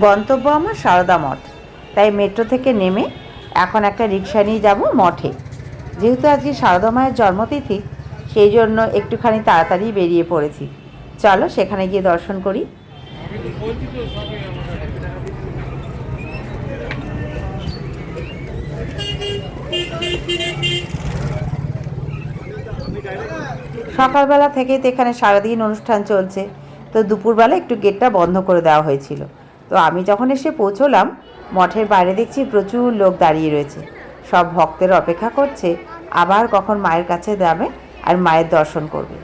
গন্তব্য আমার সারদা মঠ। তাই মেট্রো থেকে নেমে এখন একটা রিক্সা নিয়ে যাব মঠে। যেহেতু আজকে সারদা মায়ের জন্মতিথি, সেই জন্য একটুখানি তাড়াতাড়ি বেরিয়ে পড়েছি। চলো সেখানে গিয়ে দর্শন করি। সকালবেলা থেকেই তো এখানে সারাদিন অনুষ্ঠান চলছে। তো দুপুরবেলা একটু গেটটা বন্ধ করে দেওয়া হয়েছিল। তো আমি যখন এসে পৌঁছলাম, মঠের বাইরে দেখছি প্রচুর লোক দাঁড়িয়ে রয়েছে। সব ভক্তের অপেক্ষা করছে, আবার কখন মায়ের কাছে যাবে আর মায়ের দর্শন করবে।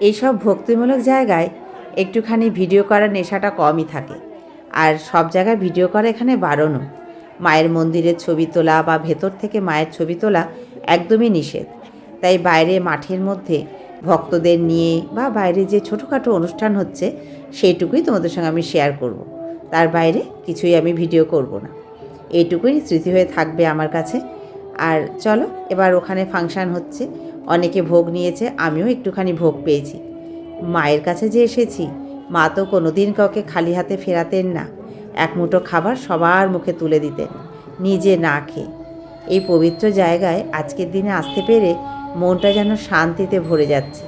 এইসব ভক্তিমূলক জায়গায় একটুখানি ভিডিও করার নেশাটা কমই থাকে। আর সব জায়গায় ভিডিও করা এখানে বারণও। মায়ের মন্দিরের ছবি তোলা বা ভেতর থেকে মায়ের ছবি তোলা একদমই নিষেধ। তাই বাইরে মাঠের মধ্যে ভক্তদের নিয়ে বা বাইরে যে ছোটোখাটো অনুষ্ঠান হচ্ছে, সেইটুকুই তোমাদের সঙ্গে আমি শেয়ার করব। তার বাইরে কিছুই আমি ভিডিও করব না। এইটুকুই স্মৃতি হয়ে থাকবে আমার কাছে। আর চলো, এবার ওখানে ফাংশান হচ্ছে। অনেকে ভোগ নিয়েছে, আমিও একটুখানি ভোগ পেয়েছি। মায়ের কাছে যে এসেছি, মা তো কোনোদিন কাউকে খালি হাতে ফেরাতেন না। এক মুঠো খাবার সবার মুখে তুলে দিতেন, নিজে না খেয়ে। এই পবিত্র জায়গায় আজকের দিনে আসতে পেরে মনটা যেন শান্তিতে ভরে যাচ্ছে।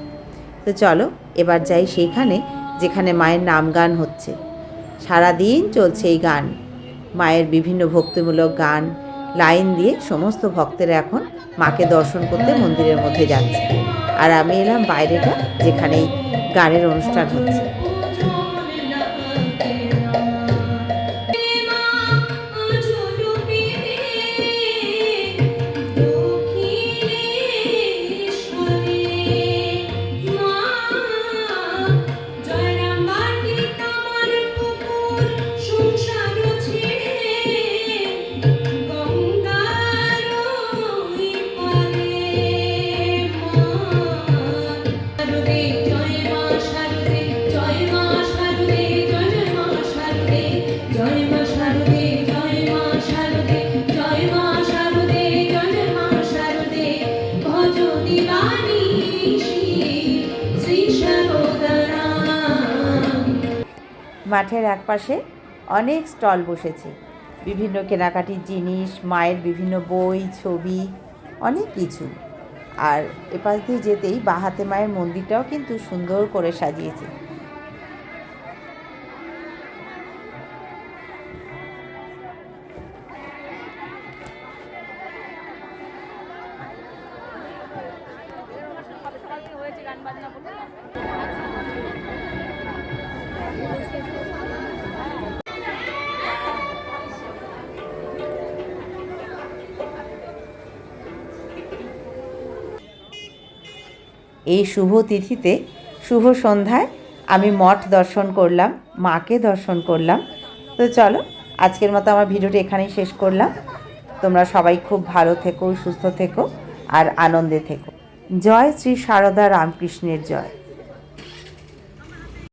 তো চলো, এবার যাই সেইখানে যেখানে মায়ের নাম গান হচ্ছে। সারাদিন চলছে এই গান। মায়ের বিভিন্ন ভক্তিমূলক গান লাইন দিয়ে সমস্ত ভক্তেরা এখন মাকে দর্শন করতে মন্দিরের মধ্যে যাচ্ছে। আর আমি এলাম বাইরেটা যেখানে গানের অনুষ্ঠান হচ্ছে। মাঠের একপাশে অনেক স্টল বসেছে। বিভিন্ন কেনাকাটির জিনিস, মায়ের বিভিন্ন বই, ছবি, অনেক কিছু। আর এপাশ দিয়ে যেতেই বাহাতে মায়ের মন্দিরটাও কিন্তু সুন্দর করে সাজিয়েছে। এই শুভ তিথিতে শুভ সন্ধ্যায় আমি মঠ দর্শন করলাম, মাকে দর্শন করলাম। তো চলো, আজকের মতো আমার ভিডিওটা এখানেই শেষ করলাম। তোমরা সবাই খুব ভালো থেকো, সুস্থ থেকো, আর আনন্দে থেকো। জয় শ্রী সারদা রামকৃষ্ণের জয়।